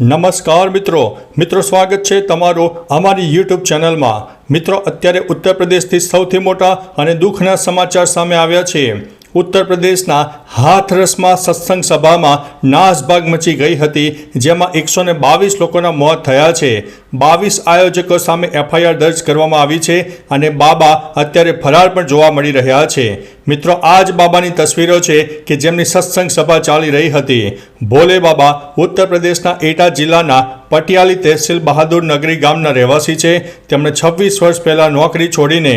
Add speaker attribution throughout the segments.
Speaker 1: નમસ્કાર મિત્રો. મિત્રો, સ્વાગત છે તમારું અમારી યુટ્યુબ ચેનલમાં. મિત્રો, અત્યારે ઉત્તર પ્રદેશથી સૌથી મોટા અને દુઃખના સમાચાર સામે આવ્યા છે. ઉત્તર પ્રદેશના હાથરસમાં સત્સંગ સભામાં નાસભાગ મચી ગઈ હતી, જેમાં એકસો ને બાવીસ લોકોના મોત થયા છે. બાવીસ આયોજકો સામે એફઆઈઆર દર્જ કરવામાં આવી છે અને બાબા અત્યારે ફરાર પણ જોવા મળી રહ્યા છે. મિત્રો, આ જ બાબાની તસવીરો છે કે જેમની સત્સંગ સભા ચાલી રહી હતી. ભોલે બાબા ઉત્તર પ્રદેશના એટા જિલ્લાના પટિયાલી તહેસીલ બહાદુર નગરી ગામના રહેવાસી છે. તેમણે છવ્વીસ વર્ષ પહેલાં નોકરી છોડીને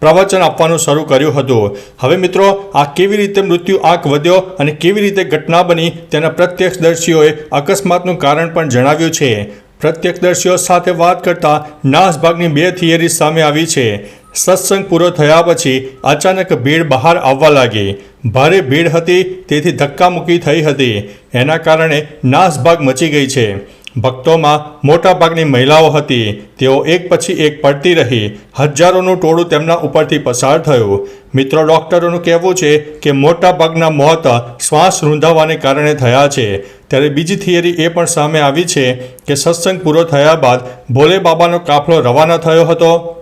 Speaker 1: પ્રવચન આપવાનું શરૂ કર્યું હતું. હવે મિત્રો, આ કેવી રીતે મૃત્યુ આંક વધ્યો અને કેવી રીતે ઘટના બની તેના પ્રત્યક્ષદર્શીઓએ અકસ્માતનું કારણ પણ જણાવ્યું છે. પ્રત્યક્ષદર્શીઓ સાથે વાત કરતા નાસભાગની બે થિયરી સામે આવી છે. સત્સંગ પૂરો થયા પછી અચાનક ભીડ બહાર આવવા લાગી. ભારે ભીડ હતી, તેથી ધક્કામુક્કી થઈ હતી. એના કારણે નાસભાગ મચી ગઈ છે. ભક્તોમાં મોટાભાગની મહિલાઓ હતી. તેઓ એક પછી એક પડતી રહી. હજારોનું ટોળું તેમના ઉપરથી પસાર થયું. મિત્રો, ડૉક્ટરોનું કહેવું છે કે મોટાભાગના મોત શ્વાસ રૂંધાવાને કારણે થયા છે. ત્યારે બીજી થિયરી એ પણ સામે આવી છે કે સત્સંગ પૂરો થયા બાદ ભોલે બાબાનો કાફલો રવાના થયો હતો.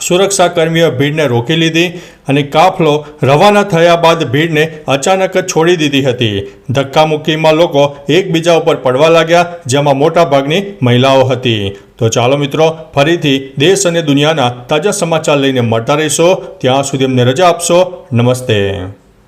Speaker 1: સુરક્ષા કર્મીઓ ભીડને રોકી લીધી અને કાફલો રવાના થયા બાદ ભીડને અચાનક જ છોડી દીધી હતી. ધક્કામુક્કીમાં લોકો એકબીજા ઉપર પડવા લાગ્યા, જેમાં મોટાભાગની મહિલાઓ હતી. તો ચાલો મિત્રો, ફરીથી દેશ અને દુનિયાના તાજા સમાચાર લઈને મળતા રહીશો. ત્યાં સુધી અમને રજા આપશો. નમસ્તે.